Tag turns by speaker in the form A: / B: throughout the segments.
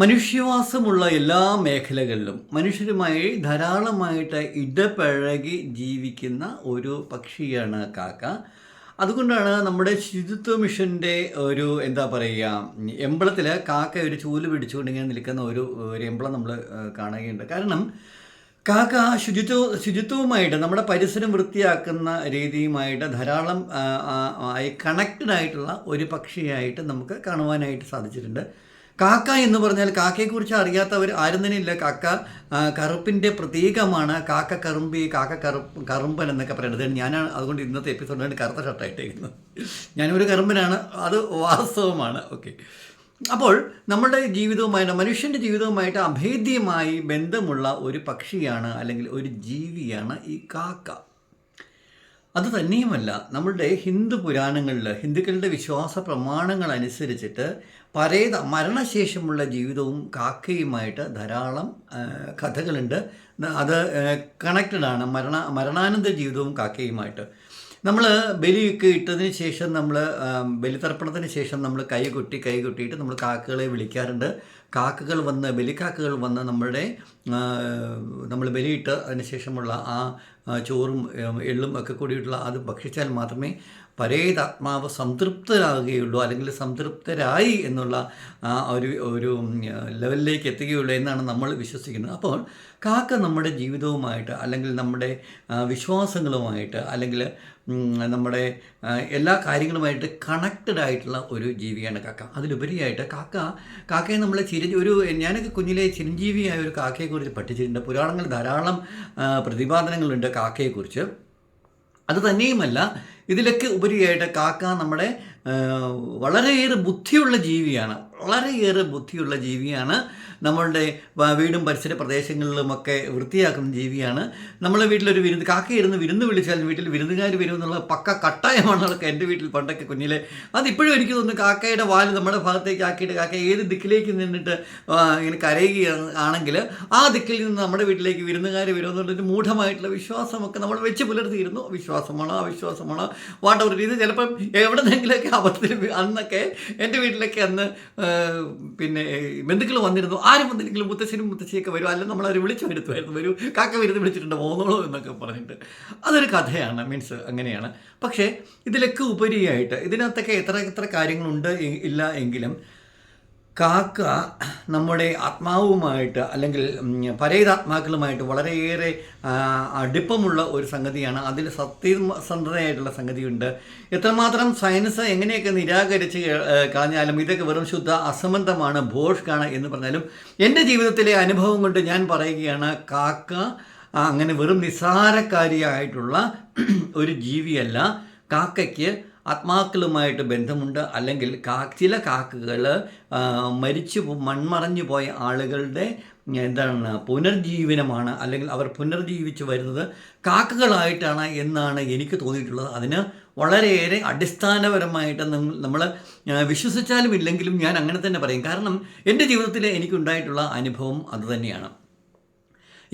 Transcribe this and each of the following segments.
A: മനുഷ്യവാസമുള്ള എല്ലാ മേഖലകളിലും മനുഷ്യരുമായി ധാരാളമായിട്ട് ഇടപഴകി ജീവിക്കുന്ന ഒരു പക്ഷിയാണ് കാക്ക. അതുകൊണ്ടാണ് നമ്മുടെ ശുചിത്വ മിഷന്റെ ഒരു എന്താ പറയുക എമ്പളത്തിൽ കാക്ക ഒരു ചൂൽ പിടിച്ചുകൊണ്ട് ഇങ്ങനെ നിൽക്കുന്ന ഒരു ഒരു എമ്പളം നമ്മൾ കാണുകയുണ്ട്. കാരണം കാക്ക ശുചിത്വ ശുചിത്വവുമായിട്ട് നമ്മുടെ പരിസരം വൃത്തിയാക്കുന്ന രീതിയുമായിട്ട് ധാരാളം ആയി കണക്റ്റഡ് ആയിട്ടുള്ള ഒരു പക്ഷിയായിട്ട് നമുക്ക് കാണുവാനായിട്ട് സാധിച്ചിട്ടുണ്ട്. കാക്ക എന്ന് പറഞ്ഞാൽ കാക്കയെക്കുറിച്ച് അറിയാത്തവർ ആരും തന്നെ ഇല്ല കാക്ക കറുപ്പിന്റെ പ്രതീകമാണ്. കാക്ക കറുമ്പി കാക്ക കറുപ്പ് കറുമ്പൻ എന്നൊക്കെ പറയുന്നത്. ഞാനാണ് അതുകൊണ്ട് ഇന്നത്തെ എപ്പിസോഡിലാണ് കറുത്ത ഷർട്ടായിട്ടേക്കുന്നത് ഞാനൊരു കറുമ്പനാണ് അത് വാസ്തവമാണ്. ഓക്കെ അപ്പോൾ നമ്മുടെ ജീവിതവുമായിട്ട് മനുഷ്യന്റെ ജീവിതവുമായിട്ട് അഭേദ്യമായി ബന്ധമുള്ള ഒരു പക്ഷിയാണ് അല്ലെങ്കിൽ ഒരു ജീവിയാണ് ഈ കാക്ക. അത് തന്നെയുമല്ല നമ്മളുടെ ഹിന്ദു പുരാണങ്ങളിൽ ഹിന്ദുക്കളുടെ വിശ്വാസ പ്രമാണങ്ങൾ അനുസരിച്ചിട്ട് പരേത മരണശേഷമുള്ള ജീവിതവും കാക്കയുമായിട്ട് ധാരാളം കഥകളുണ്ട്. അത് കണക്റ്റഡാണ് മരണ മരണാനന്തര ജീവിതവും കാക്കയുമായിട്ട്. നമ്മൾ ബലിയൊക്കെ ഇട്ടതിന് ശേഷം നമ്മൾ ബലിതർപ്പണത്തിന് ശേഷം നമ്മൾ കൈ കൊട്ടി കൈ കൊട്ടിയിട്ട് നമ്മൾ കാക്കകളെ വിളിക്കാറുണ്ട്. കാക്കകൾ വന്ന് ബലിക്കാക്കകൾ വന്ന് നമ്മളുടെ നമ്മൾ ബലിയിട്ട് അതിന് ശേഷമുള്ള ആ ചോറും എള്ളും ഒക്കെ കൂടിയിട്ടുള്ള അത് ഭക്ഷിച്ചാൽ മാത്രമേ പരേതാത്മാവ് സംതൃപ്തരാകുകയുള്ളൂ അല്ലെങ്കിൽ സംതൃപ്തരായി എന്നുള്ള ഒരു ഒരു ലെവലിലേക്ക് എത്തുകയുള്ളൂ എന്നാണ് നമ്മൾ വിശ്വസിക്കുന്നത്. അപ്പോൾ കാക്ക നമ്മുടെ ജീവിതവുമായിട്ട് അല്ലെങ്കിൽ നമ്മുടെ വിശ്വാസങ്ങളുമായിട്ട് അല്ലെങ്കിൽ നമ്മുടെ എല്ലാ കാര്യങ്ങളുമായിട്ട് കണക്റ്റഡ് ആയിട്ടുള്ള ഒരു ജീവിയാണ് കാക്ക. അതിലുപരിയായിട്ട് കാക്ക കാക്കയെ നമ്മൾ ചിര ഒരു ഞാനൊക്കെ കുഞ്ഞിലെ ചിരഞ്ജീവിയായ ഒരു കാക്കയെക്കുറിച്ച് പഠിച്ചിട്ടുണ്ട്. പുരാണങ്ങളിൽ ധാരാളം പ്രതിപാദനങ്ങളുണ്ട് കാക്കയെക്കുറിച്ച് അത് തന്നെയുമല്ല ഇതിലൊക്കെ ഉപരിയായിട്ട് കാക്ക നമ്മുടെ വളരെയേറെ ബുദ്ധിയുള്ള ജീവിയാണ്. വളരെയേറെ ബുദ്ധിയുള്ള ജീവിയാണ്. നമ്മളുടെ വീടും പരിസര പ്രദേശങ്ങളിലുമൊക്കെ വൃത്തിയാക്കുന്ന ജീവിയാണ്. നമ്മളെ വീട്ടിലൊരു വിരുന്ന് കാക്കയിരുന്ന് വിരുന്ന് വിളിച്ചാൽ വീട്ടിൽ വിരുന്നുകാർ വരും എന്നുള്ള പക്ക കട്ടായമാണ്. അതൊക്കെ എന്റെ വീട്ടിൽ പണ്ടൊക്കെ കുഞ്ഞിലെ. അതിപ്പോഴും എനിക്ക് തോന്നുന്നു കാക്കയുടെ വാൽ നമ്മുടെ ഭാഗത്തേക്ക് ആക്കിയിട്ട് കാക്ക ഏത് ദിക്കിലേക്ക് നിന്നിട്ട് ഇങ്ങനെ കരയുകയാണ് ആണെങ്കിൽ ആ ദിക്കിൽ നിന്ന് നമ്മുടെ വീട്ടിലേക്ക് വിരുന്നുകാർ വരുമെന്നുള്ളൊരു മൂഢമായിട്ടുള്ള വിശ്വാസമൊക്കെ നമ്മൾ വെച്ച് പുലർത്തിയിരുന്നു. വിശ്വാസമാണോ? അവിശ്വാസമാണോ? വാട്ടവർ ഇത് ചിലപ്പം എവിടെന്നെങ്കിലൊക്കെ അബദ്ധത്തിൽ വി- അന്നൊക്കെ എന്റെ വീട്ടിലൊക്കെ അന്ന് പിന്നെ ബന്ധുക്കൾ വന്നിരുന്നു. ആരും വന്നില്ലെങ്കിലും മുത്തശ്ശനും മുത്തശ്ശിയൊക്കെ വരും. അല്ലെങ്കിൽ നമ്മളവർ വിളിച്ചു വരുത്തുമായിരുന്നു. വരൂ കാക്ക വരുന്ന് വിളിച്ചിട്ടുണ്ട് പോന്നോളൂ എന്നൊക്കെ പറഞ്ഞിട്ട്. അതൊരു കഥയാണ് മീൻസ് അങ്ങനെയാണ്. പക്ഷേ ഇതിലൊക്കെ ഉപരിയായിട്ട് ഇതിനകത്തൊക്കെ എത്ര എത്ര കാര്യങ്ങളുണ്ട് ഇല്ല എങ്കിലും കാക്ക നമ്മുടെ ആത്മാവുമായിട്ട് അല്ലെങ്കിൽ പരേതാത്മാക്കളുമായിട്ട് വളരെയേറെ അടുപ്പമുള്ള ഒരു സംഗതിയാണ്. അതിൽ സത്യസന്ധതയായിട്ടുള്ള സംഗതിയുണ്ട്. എത്രമാത്രം സയൻസ് എങ്ങനെയൊക്കെ നിരാകരിച്ച് കളഞ്ഞാലും ഇതൊക്കെ വെറും ശുദ്ധ അസംബന്ധമാണ് ഭോഷ്കാണ് എന്ന് പറഞ്ഞാലും എന്റെ ജീവിതത്തിലെ അനുഭവം കൊണ്ട് ഞാൻ പറയുകയാണ് കാക്ക അങ്ങനെ വെറും നിസ്സാരക്കാരിയായിട്ടുള്ള ഒരു ജീവിയല്ല. കാക്കയ്ക്ക് ആത്മാക്കളുമായിട്ട് ബന്ധമുണ്ട്. അല്ലെങ്കിൽ കാ ചില കാക്കകൾ മരിച്ചു മൺമറഞ്ഞു പോയ ആളുകളുടെ എന്താണ് പുനർജീവനമാണ്. അല്ലെങ്കിൽ അവർ പുനർജീവിച്ചു വരുന്നത് കാക്കകളായിട്ടാണ് എന്നാണ് എനിക്ക് തോന്നിയിട്ടുള്ളത്. അതിന് വളരെയേറെ അടിസ്ഥാനപരമായിട്ട് നമ്മൾ വിശ്വസിച്ചാലും ഇല്ലെങ്കിലും ഞാൻ അങ്ങനെ തന്നെ പറയും. കാരണം എന്റെ ജീവിതത്തിൽ എനിക്കുണ്ടായിട്ടുള്ള അനുഭവം അതുതന്നെയാണ്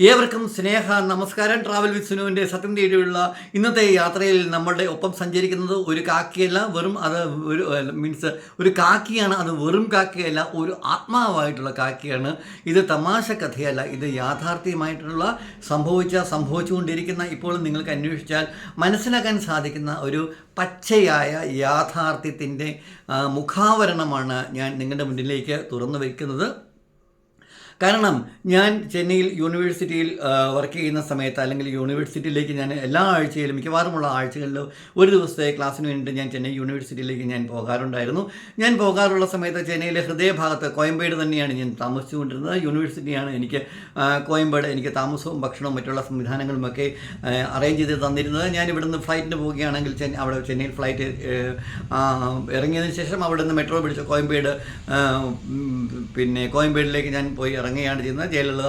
A: ഏവർക്കും സ്നേഹ നമസ്കാരം. ട്രാവൽ വിത്ത് സുനുവിന്റെ സത്യം തേടിയുള്ള ഇന്നത്തെ യാത്രയിൽ നമ്മളുടെ ഒപ്പം സഞ്ചരിക്കുന്നത് ഒരു കാക്കിയല്ല വെറും അത് ഒരു മീൻസ് ഒരു കാക്കിയാണ് അത് വെറും കാക്കിയല്ല ഒരു ആത്മാവായിട്ടുള്ള കാക്കിയാണ്. ഇത് തമാശ കഥയല്ല ഇത് യാഥാർത്ഥ്യമായിട്ടുള്ള സംഭവിച്ച സംഭവിച്ചുകൊണ്ടിരിക്കുന്ന ഇപ്പോൾ നിങ്ങൾക്ക് അന്വേഷിച്ചാൽ മനസ്സിലാക്കാൻ സാധിക്കുന്ന ഒരു പച്ചയായ യാഥാർത്ഥ്യത്തിന്റെ മുഖാവരണമാണ് ഞാൻ നിങ്ങളുടെ മുന്നിലേക്ക് തുറന്നു വയ്ക്കുന്നത്. കാരണം ഞാൻ ചെന്നൈയിൽ യൂണിവേഴ്സിറ്റിയിൽ വർക്ക് ചെയ്യുന്ന സമയത്ത് അല്ലെങ്കിൽ യൂണിവേഴ്സിറ്റിയിലേക്ക് ഞാൻ എല്ലാ ആഴ്ചയിലും മിക്കവാറുമുള്ള ആഴ്ചകളിലും ഒരു ദിവസത്തെ ക്ലാസ്സിന് വേണ്ടിയിട്ട് ഞാൻ ചെന്നൈ യൂണിവേഴ്സിറ്റിയിലേക്ക് ഞാൻ പോകാറുണ്ടായിരുന്നു. ഞാൻ പോകാറുള്ള സമയത്ത് ചെന്നൈയിലെ ഹൃദയഭാഗത്ത് കോയമ്പേട് തന്നെയാണ് ഞാൻ താമസിച്ചുകൊണ്ടിരുന്നത്. യൂണിവേഴ്സിറ്റിയാണ് എനിക്ക് കോയമ്പേട് എനിക്ക് താമസവും ഭക്ഷണവും മറ്റുള്ള സംവിധാനങ്ങളുമൊക്കെ അറേഞ്ച് ചെയ്ത് തന്നിരുന്നത്. ഞാൻ ഇവിടുന്ന് ഫ്ലൈറ്റിന് പോവുകയാണെങ്കിൽ അവിടെ ചെന്നൈയിൽ ഫ്ലൈറ്റ് ഇറങ്ങിയതിന് ശേഷം അവിടെ നിന്ന് മെട്രോ പിടിച്ച് കോയമ്പേട് പിന്നെ കോയമ്പേടിലേക്ക് ഞാൻ പോയി ഇറങ്ങുകയാണ് ചെയ്യുന്നത്. ജയലളിത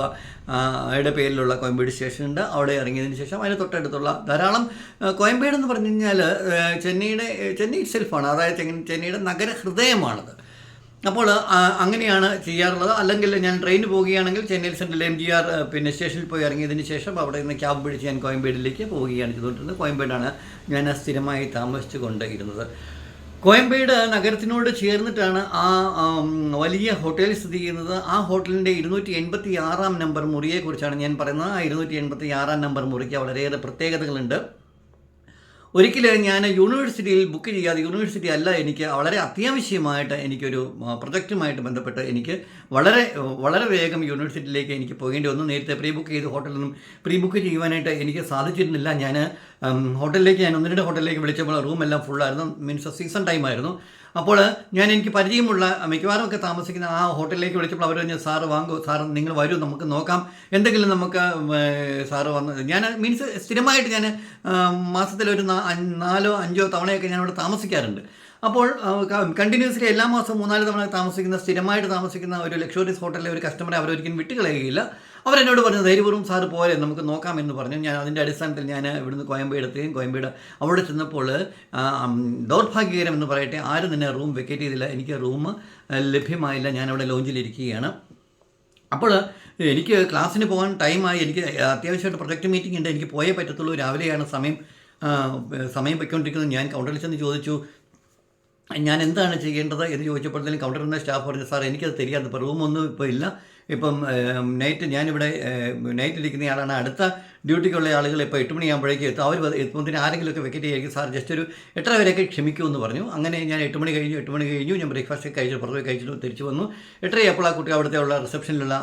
A: യുടെ പേരിലുള്ള കോയമ്പേട് സ്റ്റേഷൻ ഉണ്ട് അവിടെ ഇറങ്ങിയതിന് ശേഷം അതിന് തൊട്ടടുത്തുള്ള ധാരാളം കോയമ്പേട് എന്ന് പറഞ്ഞു കഴിഞ്ഞാൽ ചെന്നൈയുടെ ചെന്നൈ സെൽഫാണ് അതായത് ചെന്നൈയുടെ നഗര ഹൃദയമാണത് അപ്പോൾ അങ്ങനെയാണ് ചെയ്യാറുള്ളത്. അല്ലെങ്കിൽ ഞാൻ ട്രെയിനിന് പോവുകയാണെങ്കിൽ Chennai central M G R പിന്നെ സ്റ്റേഷനിൽ പോയി ഇറങ്ങിയതിന് ശേഷം അവിടെ നിന്ന് ക്യാബ് പിടിച്ച് ഞാൻ കോയമ്പേടിലേക്ക് പോവുകയാണ് ചെയ്തുകൊണ്ടിരുന്നത്. കോയമ്പേടാണ് ഞാൻ സ്ഥിരമായി താമസിച്ചു കൊണ്ട് ഇരുന്നത് കോയമ്പേട് നഗരത്തിനോട് ചേർന്നിട്ടാണ് ആ വലിയ ഹോട്ടൽ സ്ഥിതി ചെയ്യുന്നത്. ആ ഹോട്ടലിന്റെ ഇരുന്നൂറ്റി എൺപത്തി ആറാം നമ്പർ മുറിയെക്കുറിച്ചാണ് ഞാൻ പറയുന്നത്. ആ ഇരുന്നൂറ്റി എൺപത്തി ആറാം നമ്പർ മുറിക്ക് വളരെയേറെ പ്രത്യേകതകളുണ്ട്. ഒരിക്കൽ ഞാൻ യൂണിവേഴ്സിറ്റിയിൽ ബുക്ക് ചെയ്യാതെ യൂണിവേഴ്സിറ്റി അല്ല എനിക്ക് വളരെ അത്യാവശ്യമായിട്ട് എനിക്കൊരു പ്രൊജക്റ്റുമായിട്ട് ബന്ധപ്പെട്ട് എനിക്ക് വളരെ വളരെ വേഗം യൂണിവേഴ്സിറ്റിയിലേക്ക് എനിക്ക് പോകേണ്ടി വന്നു. നേരത്തെ പ്രീ ബുക്ക് ചെയ്ത് ഹോട്ടലിൽ നിന്നും പ്രീ ബുക്ക് ചെയ്യുവാനായിട്ട് എനിക്ക് സാധിച്ചിരുന്നില്ല. ഞാൻ ഹോട്ടലിലേക്ക് ഞാൻ ഒന്ന് ഹോട്ടലിലേക്ക് വിളിച്ചപ്പോൾ റൂമെല്ലാം ഫുള്ളായിരുന്നു മീൻസ് സീസൺ ടൈം ആയിരുന്നു. അപ്പോൾ ഞാൻ എനിക്ക് പരിചയമുള്ള മിക്കവാറും ഒക്കെ താമസിക്കുന്ന ആ ഹോട്ടലിലേക്ക് വിളിച്ചപ്പോൾ അവർ പറഞ്ഞു സാറ് വാങ്ങൂ സാർ നിങ്ങൾ വരൂ നമുക്ക് നോക്കാം. എന്തെങ്കിലും നമുക്ക് സാറ് വന്ന് ഞാൻ മീൻസ് സ്ഥിരമായിട്ട് ഞാൻ മാസത്തിലൊരു നാലോ അഞ്ചോ തവണയൊക്കെ ഞാൻ ഇവിടെ താമസിക്കാറുണ്ട്. അപ്പോൾ കണ്ടിന്യൂസ്ലി എല്ലാ മാസവും മൂന്നാൽ തവണ താമസിക്കുന്ന സ്ഥിരമായിട്ട് താമസിക്കുന്ന ഒരു ലക്ഷറീസ് ഹോട്ടലിലെ ഒരു കസ്റ്റമറെ അവരൊരിക്കലും വിട്ടുകളയുകയില്ല. അവരെന്നോട് പറഞ്ഞു ധൈര്യപൂർവം സാറ് പോരെ നമുക്ക് നോക്കാം എന്ന് പറഞ്ഞു. ഞാൻ അതിന്റെ അടിസ്ഥാനത്തിൽ ഞാൻ ഇവിടുന്ന് കോയമ്പ എടുത്തുകയും കോയമ്പയുടെ അവിടെ ചെന്നപ്പോൾ ദൗർഭാഗ്യകരം എന്ന് പറയട്ടെ ആരും തന്നെ റൂം വെക്കേറ്റ് ചെയ്തില്ല എനിക്ക് റൂം ലഭ്യമായില്ല ഞാനവിടെ ലോഞ്ചിലിരിക്കുകയാണ് അപ്പോൾ എനിക്ക് ക്ലാസ്സിന് പോകാൻ ടൈമായി എനിക്ക് അത്യാവശ്യമായിട്ട് പ്രൊജക്റ്റ് മീറ്റിംഗ് ഉണ്ട് എനിക്ക് പോയേ പറ്റത്തുള്ളൂ രാവിലെയാണ് സമയം സമയം പൊയ്ക്കൊണ്ടിരിക്കുന്നത്. ഞാൻ കൗണ്ടറിൽ ചെന്ന് ചോദിച്ചു ഞാൻ എന്താണ് ചെയ്യേണ്ടത്? എന്ന് ചോദിച്ചപ്പോഴത്തേനും കൗണ്ടറിന്റെ സ്റ്റാഫ് പറഞ്ഞു സാർ എനിക്കത് തരിക ഇപ്പോൾ റൂമൊന്നും ഇപ്പോൾ ഇല്ല ഇപ്പം നൈറ്റ് ഞാനിവിടെ നൈറ്റ് ഇരിക്കുന്ന ആളാണ്. അടുത്ത ഡ്യൂട്ടിക്കുള്ള ആളുകൾ ഇപ്പോൾ എട്ട് മണിയാകുമ്പോഴേക്കും എത്തും. അവർ എത്തുമ്പോൾ ആരെങ്കിലുമൊക്കെ വെക്കറ്റ് ചെയ്യുമായിരിക്കും സാർ ജസ്റ്റ് ഒരു എട്ടര വരെയൊക്കെ ക്ഷമിക്കൂ എന്ന് പറഞ്ഞു. അങ്ങനെ ഞാൻ എട്ട് മണി കഴിഞ്ഞു എട്ട് മണി കഴിഞ്ഞു. ഞാൻ ബ്രേക്ക്ഫാസ്റ്റ് കഴിച്ചു പുറത്ത് കഴിച്ചിട്ട് തിരിച്ചു വന്നു. എട്ടരയപ്പോൾ ആ കുട്ടി അവിടുത്തെ ഉള്ള റിസപ്ഷനിലുള്ള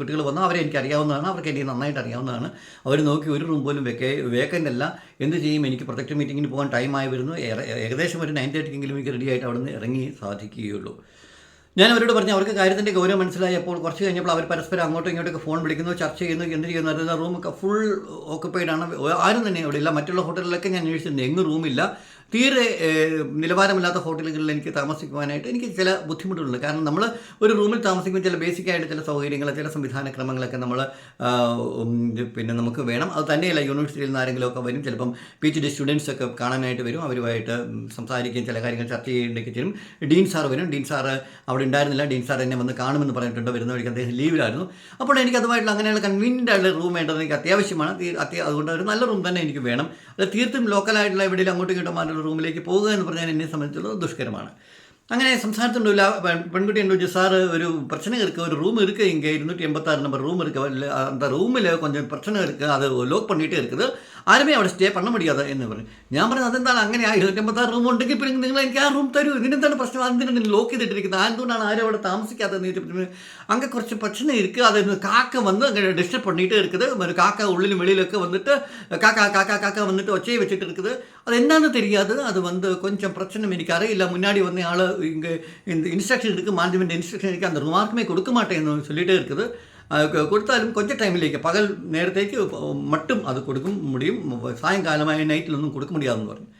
A: കുട്ടികൾ വന്നു. അവരെ എനിക്ക് അറിയാവുന്നതാണ്. അവർക്ക് എനിക്ക് നന്നായിട്ട് അറിയാവുന്നതാണ്. അവർ നോക്കി ഒരു റൂം പോലും വെക്കേ വേക്കന്റ് അല്ല. എന്ത് ചെയ്യും? എനിക്ക് പ്രൊജക്ട് മീറ്റിങ്ങിന് പോകാൻ ടൈമായി വരുന്നു. ഏകദേശം ഒരു നയൻ തേർട്ടിക്കെങ്കിലും എനിക്ക് റെഡി ആയിട്ട് അവിടെ നിന്ന് ഇറങ്ങി സാധിക്കുകയുള്ളൂ. ഞാൻ അവരോട് പറഞ്ഞു അവർക്ക് കാര്യത്തിന്റെ ഗൗരവം മനസ്സിലായപ്പോൾ കുറച്ച് കഴിഞ്ഞപ്പോൾ അവർ പരസ്പരം അങ്ങോട്ടും ഇങ്ങോട്ടൊക്കെ ഫോൺ വിളിക്കുന്നു ചർച്ച ചെയ്യുന്നു എന്ത് ചെയ്യുന്നു അതായത് റൂമൊക്കെ ഫുൾ ഓക്കുപ്പൈഡ് ആണ്. ആരും തന്നെ അവിടെ ഇല്ല. മറ്റുള്ള ഹോട്ടലിലൊക്കെ ഞാൻ അന്വേഷിച്ചിട്ടുണ്ട് എങ്ങും റൂമില്ല തീരെ നിലവാരമില്ലാത്ത ഹോട്ടലുകളിൽ എനിക്ക് താമസിക്കുവാനായിട്ട് എനിക്ക് ചില ബുദ്ധിമുട്ടുകളുണ്ട്. കാരണം നമ്മൾ ഒരു റൂമിൽ താമസിക്കുമ്പോൾ ചില ബേസിക് ആയിട്ട് ചില സൗകര്യങ്ങൾ ചില സംവിധാന ക്രമങ്ങളൊക്കെ നമ്മൾ പിന്നെ നമുക്ക് വേണം. അത് തന്നെയല്ല യൂണിവേഴ്സിറ്റിയിൽ നിന്ന് ആരെങ്കിലും ഒക്കെ വരും. ചിലപ്പം പി എച്ച് ഡി സ്റ്റുഡൻസ് ഒക്കെ കാണാനായിട്ട് വരും. അവരുമായിട്ട് സംസാരിക്കുകയും ചില കാര്യങ്ങൾ ചർച്ച ചെയ്യേണ്ടൊക്കെ ചെയ്യും. ഡീൻ സാർ വരും. ഡീൻ സാർ അവിടെ ഉണ്ടായിരുന്നില്ല. ഡീൻ സാർ എന്നെ വന്ന് കാണുമെന്ന് പറഞ്ഞിട്ടുണ്ട്. വരുന്ന വഴിക്ക് അദ്ദേഹം ലീവിലായിരുന്നു. അപ്പോൾ എനിക്ക് അതുമായിട്ടുള്ള അങ്ങനെയുള്ള കൺവീനിയന്റ് ആയിട്ടുള്ള റൂം വേണ്ടത് എനിക്ക് അത്യാവശ്യമാണ്. അതുകൊണ്ട് ഒരു നല്ല റൂം തന്നെ എനിക്ക് വേണം. അത് തീർത്തും ലോക്കലായിട്ടുള്ള എവിടെയും അങ്ങോട്ടും ഇങ്ങോട്ടും മാറ്റുള്ള റൂമിലേക്ക് പോകുക എന്ന് പറഞ്ഞാൽ എന്നെ സംബന്ധിച്ചുള്ളത് ദുഷ്കരമാണ് അങ്ങനെ സംസാരത്തിനുള്ളിൽ പെൺകുട്ടി എന്നോട് സാറ് ഒരു பிரச்சனை இருக்குது ஒரு ரூம் இருக்குது இங்கே இருநூற்றி எண்பத்தாறு நம்பர் ரூம் இருக்குது இல்லை அந்த ரூமில் கொஞ்சம் பிரச்சனை இருக்குது அது ലോക്ക് பண்ணிகிட்டே இருக்குது ആരുമേ അവിടെ സ്റ്റേ പണം മേടിക്കാതെ എന്ന് പറഞ്ഞു. ഞാൻ പറഞ്ഞത് അതെന്താണ്? അങ്ങനെ ആ ഇരുന്നൂറ്റമ്പത്താറ് റൂം ഉണ്ടെങ്കിൽ പിന്നെ നിങ്ങൾ എനിക്ക് ആ റൂം തരൂ. ഇതിനെന്താണ് പ്രശ്നം? അതിനെന്താണ് ലോക്ക് ചെയ്തിട്ടിരിക്കുന്നത്? അതുകൊണ്ടാണ് ആരും അവിടെ താമസിക്കാത്തത്? ചോദിച്ചിട്ട് അങ്ങനെ കുറച്ച് പ്രശ്നം ഇരിക്കുക. അത് കാക്ക വന്ന് അങ്ങനെ ഡിസ്റ്റർബ് പണിയിട്ട് എടുക്കുന്നത് ഒരു കാക്ക ഉള്ളിലും വെളിയിലൊക്കെ വന്നിട്ട് കാക്ക കാക്ക കാക്ക വന്നിട്ട് ഒച്ചയെ വെച്ചിട്ട് എടുക്കുന്നത് അതെന്താണെന്ന് തിരിയാതെ അത് വന്ന് കൊഞ്ചം പ്രശ്നം എനിക്കറിയില്ല. മുന്നാടി വന്ന ആൾ ഇൻസ്ട്രക്ഷൻ എടുക്കും. മാനേജ്മെന്റ് ഇൻസ്ട്രക്ഷൻ എനിക്ക് അത് റിമാർക്കുമേ കൊടുക്കുമാട്ടെ എന്ന് ചൊല്ലിയിട്ടേ എടുക്കുന്നത് കൊടുത്താലും கொஞ்சம் ടൈമിലേക്ക് പകൽ നേരത്തേക്ക് മട്ടും അത് കൊടുക്കും മുടിയും സായങ്കാലമായ നൈറ്റിലൊന്നും കൊടുക്ക മുടിയാതെന്ന് പറഞ്ഞു.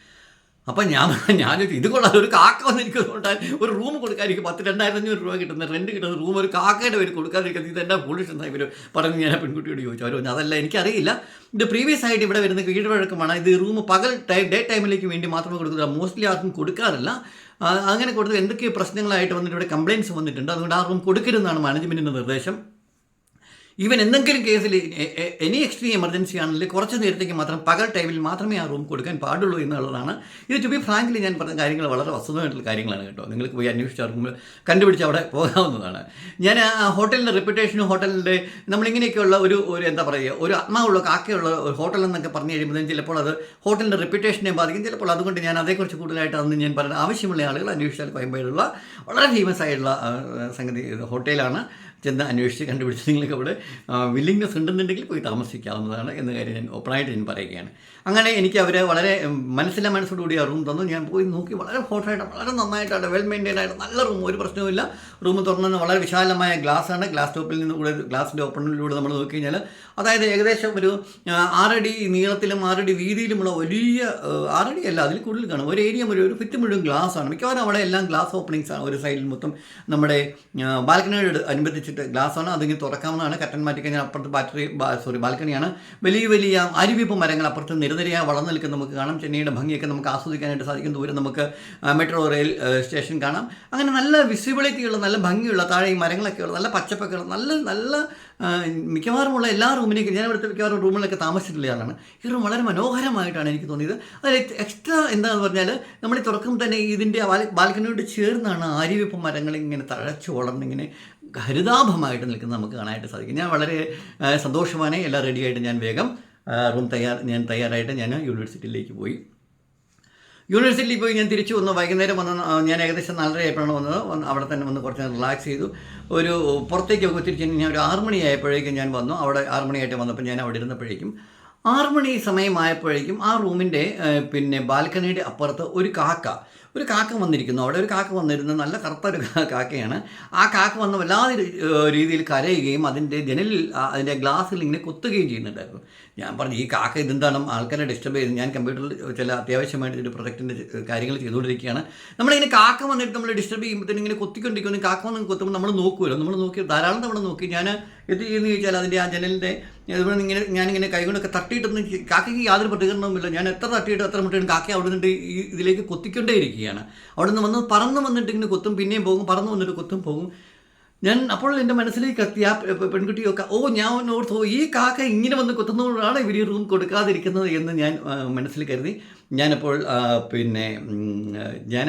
A: അപ്പം ഞാൻ ഞാൻ ഇത് കൊള്ളാതെ ഒരു കാക്ക വന്നിരിക്കുന്നതുകൊണ്ടാണ് ഒരു റൂം കൊടുക്കാതിരിക്കും പത്ത് രണ്ടായിരത്തി അഞ്ഞൂറ് രൂപ കിട്ടുന്ന റെന്റ് കിട്ടുന്ന റൂം ഒരു കാക്കയുടെ പേര് കൊടുക്കാതിരിക്കുന്നത് ഇതെന്നാ പൊളിഷൻ സാഹിബിൽ പറഞ്ഞ് ഞാൻ പെൺകുട്ടിയോട് ചോദിച്ചു. അവരോ പറഞ്ഞു അതല്ല എനിക്കറിയില്ല. ഇത് പ്രീവിയസ് ആയിട്ട് ഇവിടെ വരുന്ന വീട് വഴക്കമാണ്. ഇത് റൂം പകൽ ടൈം ഡേ ടൈമിലേക്ക് വേണ്ടി മാത്രമേ കൊടുക്കുക മോസ്റ്റ്ലി ആർക്കും കൊടുക്കാറില്ല. അങ്ങനെ കൊടുത്ത് എന്തൊക്കെ പ്രശ്നങ്ങളായിട്ട് വന്നിട്ട് ഇവിടെ കംപ്ലയിൻസ് വന്നിട്ടുണ്ട്. അതുകൊണ്ട് ആ റൂം കൊടുക്കരുതെന്നാണ് മാനേജ്മെന്റിന്റെ നിർദ്ദേശം. ഈവൻ എന്തെങ്കിലും കേസിൽ എനി എക്സ്ട്രീം എമർജൻസി ആണെങ്കിൽ കുറച്ച് നേരത്തേക്ക് മാത്രം പകൽ ടൈമിൽ മാത്രമേ ആ റൂം കൊടുക്കാൻ പാടുള്ളൂ എന്നുള്ളതാണ്. ഇത് ടു ബി ഫ്രാങ്ക്ലി ഞാൻ പറഞ്ഞ കാര്യങ്ങൾ വളരെ വസ്തുതമായിട്ടുള്ള കാര്യങ്ങളാണ് കേട്ടോ. നിങ്ങൾക്ക് പോയി അന്വേഷിച്ചിറങ്ങുമ്പോൾ കണ്ടുപിടിച്ച് അവിടെ പോകാവുന്നതാണ്. ഞാൻ ആ ഹോട്ടലിന്റെ റെപ്യൂട്ടേഷനും ഹോട്ടലിന്റെ നമ്മളിങ്ങനെയൊക്കെയുള്ള ഒരു ഒരു എന്താ പറയുക ഒരു ആത്മാവുള്ള കാക്കയുള്ള ഹോട്ടൽ എന്നൊക്കെ പറഞ്ഞു കഴിയുമ്പോൾ ചിലപ്പോൾ അത് ഹോട്ടലിന്റെ റെപ്യൂട്ടേഷനെ ബാധിക്കും. ചിലപ്പോൾ അതുകൊണ്ട് ഞാൻ അതേക്കുറിച്ച് കൂടുതലായിട്ട് അന്ന് ഞാൻ പറയുന്നത് ആവശ്യമുള്ള ആളുകൾ അന്വേഷിച്ചാൽ കോയമ്പേടുള്ള വളരെ ഫേമസ് ആയിട്ടുള്ള സംഗതി ഹോട്ടലാണ്. ചെന്ന് അന്വേഷിച്ച് കണ്ടുപിടിച്ച് നിങ്ങൾക്ക് അവിടെ വില്ലിങ്നെസ് ഉണ്ടെന്നുണ്ടെങ്കിൽ പോയി താമസിക്കാവുന്നതാണ് എന്ന കാര്യം ഞാൻ ഓപ്പണായിട്ട് ഞാൻ പറയുകയാണ്. അങ്ങനെ എനിക്ക് അവർ വളരെ മനസ്സിലെ മനസ്സോടുകൂടി ആ റൂം തന്നു. ഞാൻ പോയി നോക്കി. വളരെ ഹോട്ടായിട്ട് വളരെ നന്നായിട്ടാണ് വെൽ മെയിന്റൈൻഡ് ആയിട്ട് നല്ല റൂം ഒരു പ്രശ്നവുമില്ല. റൂം തുറന്നു വളരെ വിശാലമായ ഗ്ലാസ് ആണ്. ഗ്ലാസ് ടോപ്പിൽ നിന്ന് കൂടെ ഗ്ലാസിന്റെ ഓപ്പണിലൂടെ നമ്മൾ നോക്കി കഴിഞ്ഞാൽ അതായത് ഏകദേശം ഒരു ആറടി നീളത്തിലും ആറടി വീതിയിലുമുള്ള വലിയ ആറടി അല്ല അതിൽ കൂടുതൽ കാണും. ഒരു ഏരിയ മുഴുവൻ ഒരു ഫിറ്റ് മുഴുവൻ ഗ്ലാസ് ആണ്. മിക്കവാറും അവിടെ എല്ലാം ഗ്ലാസ് ഓപ്പണിങ്സ് ആണ്. ഒരു സൈഡിൽ മൊത്തം നമ്മുടെ ബാൽക്കണിയോട് അനുബന്ധിച്ചിട്ട് ഗ്ലാസ് ആണ്. അതിങ്ങനെ തുറക്കാവുന്നതാണ്. കട്ടൻ മാറ്റി കഴിഞ്ഞാൽ അപ്പുറത്ത് ബാറ്ററി സോറി ബാൽക്കണിയാണ് വലിയ വലിയ അരുവിപ്പ് മരങ്ങൾ അപ്പുറത്ത് നിരനിരയായി വളർന്നു നിൽക്കുന്ന നമുക്ക് കാണാം. ചെന്നൈയുടെ ഭംഗിയൊക്കെ നമുക്ക് ആസ്വദിക്കാനായിട്ട് സാധിക്കും. ദൂരം നമുക്ക് മെട്രോ റെയിൽ സ്റ്റേഷൻ കാണാം. അങ്ങനെ നല്ല വിസിബിലിറ്റി ഉള്ള നല്ല ഭംഗിയുള്ള താഴെ ഈ മരങ്ങളൊക്കെ ഉള്ള നല്ല പച്ചപ്പൊക്കെ ഉള്ള നല്ല നല്ല മിക്കവാറുമുള്ള എല്ലാ റൂമിലേക്കും ഞാൻ ഇവിടുത്തെ മിക്കവാറും റൂമിലൊക്കെ താമസിച്ചിട്ടുള്ള ആളാണ്. ഈ റൂം വളരെ മനോഹരമായിട്ടാണ് എനിക്ക് തോന്നിയത്. അതിൽ എക്സ്ട്രാ എന്താണെന്ന് പറഞ്ഞാൽ നമ്മൾ തുറക്കുമ്പോൾ തന്നെ ഇതിന്റെ ബാൽക്കണിയോട് ചേർന്നാണ് ആര്യവിപ്പ് മരങ്ങൾ ഇങ്ങനെ തഴച്ചു വളർന്നിങ്ങനെ ഹരിതാഭമായിട്ട് നിൽക്കുന്നത് നമുക്ക് കാണാനായിട്ട് സാധിക്കും. ഞാൻ വളരെ സന്തോഷമാണ് എല്ലാം റെഡിയായിട്ട് ഞാൻ വേഗം റൂം തയ്യാർ ഞാൻ തയ്യാറായിട്ട് ഞാൻ യൂണിവേഴ്സിറ്റിയിലേക്ക് പോയി. യൂണിവേഴ്സിറ്റിയിൽ പോയി ഞാൻ തിരിച്ചു വന്നു. വൈകുന്നേരം വന്ന് ഞാൻ ഏകദേശം നാലര ആയപ്പോഴാണ് വന്നത്. വന്ന് അവിടെ തന്നെ വന്ന് കുറച്ച് റിലാക്സ് ചെയ്തു. ഒരു പുറത്തേക്കൊക്കെ തിരിച്ച് ഞാൻ ഒരു ആറ് മണിയായപ്പോഴേക്കും ഞാൻ വന്നു. അവിടെ ആറ് മണിയായിട്ട് വന്നപ്പോൾ ഞാൻ അവിടെ ഇരുന്നപ്പോഴേക്കും ആറ് മണി സമയമായപ്പോഴേക്കും ആ റൂമിന്റെ പിന്നെ ബാൽക്കണിയുടെ അപ്പുറത്ത് ഒരു കാക്ക ഒരു കാക്ക വന്നിരിക്കുന്നു. അവിടെ ഒരു കാക്ക വന്നിരുന്നു. നല്ല കറുത്ത ഒരു കാക്കയാണ്. ആ കാക്ക വന്ന് വല്ലാതെ രീതിയിൽ കരയുകയും അതിന്റെ ജനലിൽ അതിന്റെ ഗ്ലാസ്സിൽ ഇങ്ങനെ കുത്തുകയും ചെയ്യുന്നുണ്ടായിരുന്നു. ഞാൻ പറഞ്ഞു ഈ കാക്ക ഇതെന്താണ്? ആൾക്കാരെ ഡിസ്റ്റർബ് ചെയ്ത് ഞാൻ കമ്പ്യൂട്ടറിൽ ചില അത്യാവശ്യമായിട്ട് ഒരു പ്രൊജക്റ്റിന്റെ കാര്യങ്ങൾ ചെയ്തുകൊണ്ടിരിക്കുകയാണ്. നമ്മളിങ്ങനെ കാക്ക വന്നിട്ട് നമ്മൾ ഡിസ്റ്റർബ് ചെയ്യുമ്പോഴത്തേനും ഇങ്ങനെ കൊത്തിക്കൊണ്ടിരിക്കുന്നു. കാക്ക വന്ന് കൊത്തുമ്പോൾ നമ്മൾ നോക്കുമല്ലോ നമ്മൾ നോക്കി ധാരാളം തവണ നോക്കി. ഞാൻ എത്തി ചെയ്യുന്നു ചോദിച്ചാൽ അതിന്റെ ആ ജനലിന്റെ ഇവിടെ ഇങ്ങനെ ഞാനിങ്ങനെ കൈകൊണ്ടൊക്കെ തട്ടിയിട്ടൊന്നും കാക്കയ്ക്ക് യാതൊരു പ്രതികരണവുമില്ല. ഞാൻ എത്ര തട്ടിയിട്ട് എത്ര മുട്ടിയിട്ട് കാക്ക അവിടെ നിന്നിട്ട് ഈ ഇതിലേക്ക് കൊത്തിക്കൊണ്ടേ ഇരിക്കുകയാണ് അവിടെ നിന്ന് വന്ന് പറന്ന് വന്നിട്ട് ഇങ്ങനെ കൊത്തും പിന്നെയും പോകും പറന്ന് വന്നിട്ട് കൊത്തും പോകും. ഞാൻ അപ്പോൾ എന്റെ മനസ്സിലേക്ക് എത്തി. ആ പെൺകുട്ടിയൊക്കെ ഓ ഞാൻ ഓർത്തു ഈ കാക്ക ഇങ്ങനെ വന്ന് കൊത്തുന്നതുകൊണ്ടാണ് ഇവർ റൂം കൊടുക്കാതിരിക്കുന്നത് എന്ന് ഞാൻ മനസ്സിൽ കരുതി. ഞാനപ്പോൾ പിന്നെ ഞാൻ